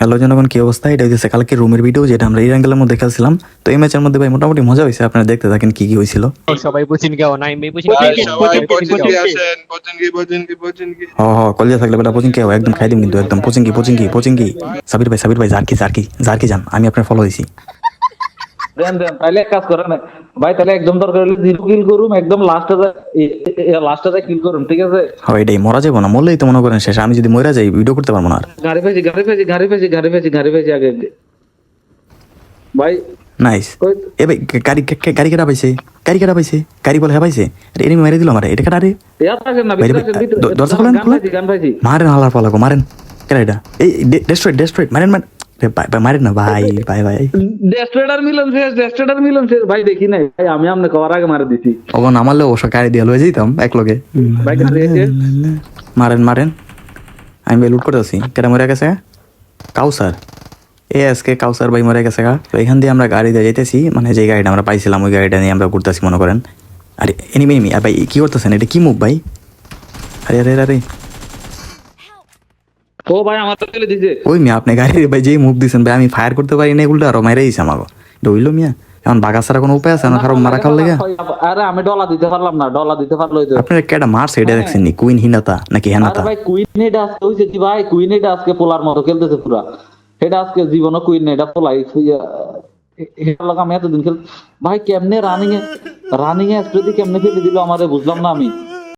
Hello জনগণ কি অবস্থা? এটা হচ্ছে কালকে রুমের ভিডিও যেটা আমরা এই অ্যাঙ্গেলের মধ্যে খেলছিলাম। তো এই ম্যাচের মধ্যে ভাই মোটামুটি মজা হয়েছে আপনারা দেখতে থাকেন কি কি হয়েছিল। সবাই পচিন গাও নাই মে পচিন পচিন পচিন হ হ কলিয়া থাকলে বেটা পোচিং কেউ একদম খাই দিম কিন্তু একদম। পোচিং কি পোচিং কি পোচিং কি সাবির ভাই সাবির ভাই জারকি জারকি জারকি যান আমি আপনার ফলো দিছি। দেন দেন তাহলে এক কাজ করেন ভাই তাহলে একদম দরকার হলে জিরো কিল করুম একদম লাস্টে লাস্টে কিল করুম ঠিক আছে? হয় এটাই মরা যাব না মরলেই তো মনে করেন শেষ আমি যদি মরা যাই ভিডিও করতে পারব না আর। গাড়ি ফেছি গাড়ি ফেছি গাড়ি ফেছি গাড়ি ফেছি গাড়ি ফেছি আগে ভাই নাইস এ ভাই গাড়ি গাড়ি কেটা পাইছে? গাড়ি কেটা পাইছে? গাড়ি বলে হ্যাঁ পাইছে? আরে এনিমি মেরে দিল আমার এটা কেটা রে? দরজা খোলেন মারেন হালার মারেন। এটা? এই ডেস্ট্রয়েড ডেস্ট্রয়েড মারেন মারেন। না ভাই ভাই ভাই মিলন শেষ মিলন শেষ। ভাই দেখি নাই। ভাই আমি আপনি কবার আগে মারে দিছি। ওখানে আমারলে অবশ্য গাড়ি দিয়ে লয়ে যেতাম এক লগে ভাই গাড়ি আছে মারেন মারেন। আমি লুট করতেছি। কেটা মরে গেছে কাউসার। এ আজকে কাউসার ভাই মরে গেছে গা। তো এখান দিয়ে আমরা গাড়ি দিয়ে যেতেছি মানে যে গাড়িটা আমরা পাইছিলাম ওই গাড়িটা নিয়ে আমরা ঘুরতেছি মনে করেন। আরে এনিমি এনিমি আর ভাই কি করতেছেন? এটা কি মুভ ভাই? আরে আরে, আরে। ও ভাই আমার তো ফেলে দিছে। ওই মিয়া আপনি গাড়ি ভাই যেই মুভ দিছেন ভাই আমি ফায়ার করতে পারি না এগুলো আরও মেরে দিয়েছে আমাকে ডইলো মিয়া এখন বাগা ছাড়া কোনো উপায় আছে? না কারও মারা খাওয়ার লেগে? আরে আমি ডলা দিতে পারলাম না ডলা দিতে পারলোই তো আপনার কেটা মারছে এটা দেখছেন নি? কুইন হিনাতা নাকি হেনাতা? ভাই কুইন এটা আজকে হইছে কি ভাই? কুইন এটা আজকে পোলার মতো খেলতেছে পুরা। এটা আজকে জীবনে কুইন এটা পোলাই এটা লাগা আমি এতদিন খেল ভাই কেমনে রানিং এ রানিং এ স্প্রেদি কেমনে ফেলে দিল আমারে বুঝলাম না আমি।